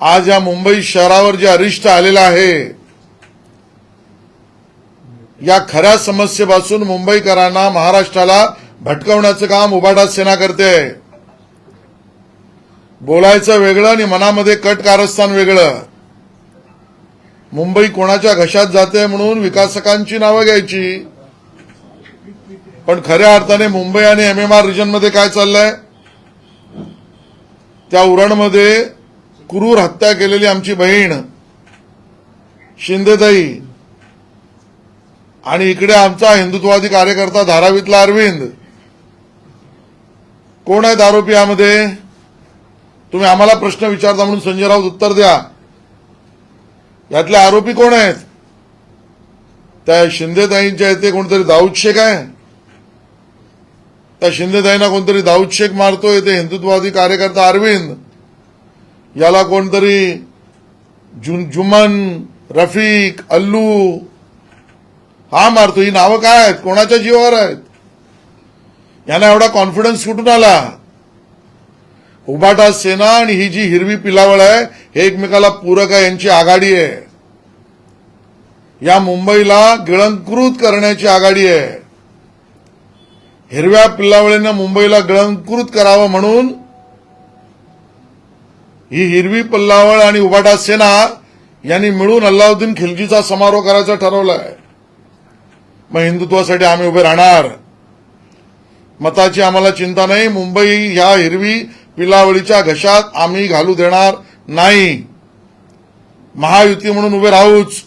आज या मुंबई शहरावर जे अरिष्ट आलेलं आहे या खऱ्या समस्येपासून मुंबईकरांना महाराष्ट्राला भटकवण्याचं काम उभाटा सेना करते. बोलायचं वेगळं आणि मनामध्ये कट कारस्थान वेगळं. मुंबई कोणाच्या घशात जाते म्हणून विकासकांची नावं घ्यायची. पण खऱ्या अर्थाने मुंबई आणि एम एम आर रिजनमध्ये काय चाललंय? त्या उरणमध्ये क्रूर हत्या केलेली आमची बहीण शिंदेताई आणि इकडे आमचा हिंदुत्ववादी कार्यकर्ता धारावीतला अरविंद. कोण आहेत आरोपी यामध्ये? तुम्ही आम्हाला प्रश्न विचारता म्हणून संजय राऊत उत्तर द्या. यातले आरोपी कोण आहेत? त्या शिंदेताईंच्या इथे कोणतरी दाऊद शेख आहे. त्या शिंदेताईंना कोणतरी दाऊद शेख मारतोय ते हिंदुत्ववादी कार्यकर्ता अरविंद. याला कोणतरी जुन जुमन रफीक अल्लू हा मारतो. ही नावं काय आहेत? कोणाच्या जीवावर आहेत? यांना एवढा कॉन्फिडन्स कुठून आला? उबाटा सेना आणि ही जी हिरवी पिलावळ आहे हे एकमेकाला पूरक आहे यांची आघाडी आहे. या मुंबईला गिळंकृत करण्याची आघाडी आहे. हिरव्या पिल्लावळीनं मुंबईला गिळंकृत करावं म्हणून ही हिरवी पल्लावळ आणि उभाटा सेना यांनी मिळून अल्लाउद्दीन खिलजीचा समारोह करायचा ठरवलाय. मग हिंदुत्वासाठी आम्ही उभे राहणार. मताची आम्हाला चिंता नाही. मुंबई ह्या हिरवी पिलावळीच्या घशात आम्ही घालू देणार नाही. महायुती म्हणून उभे राहूच.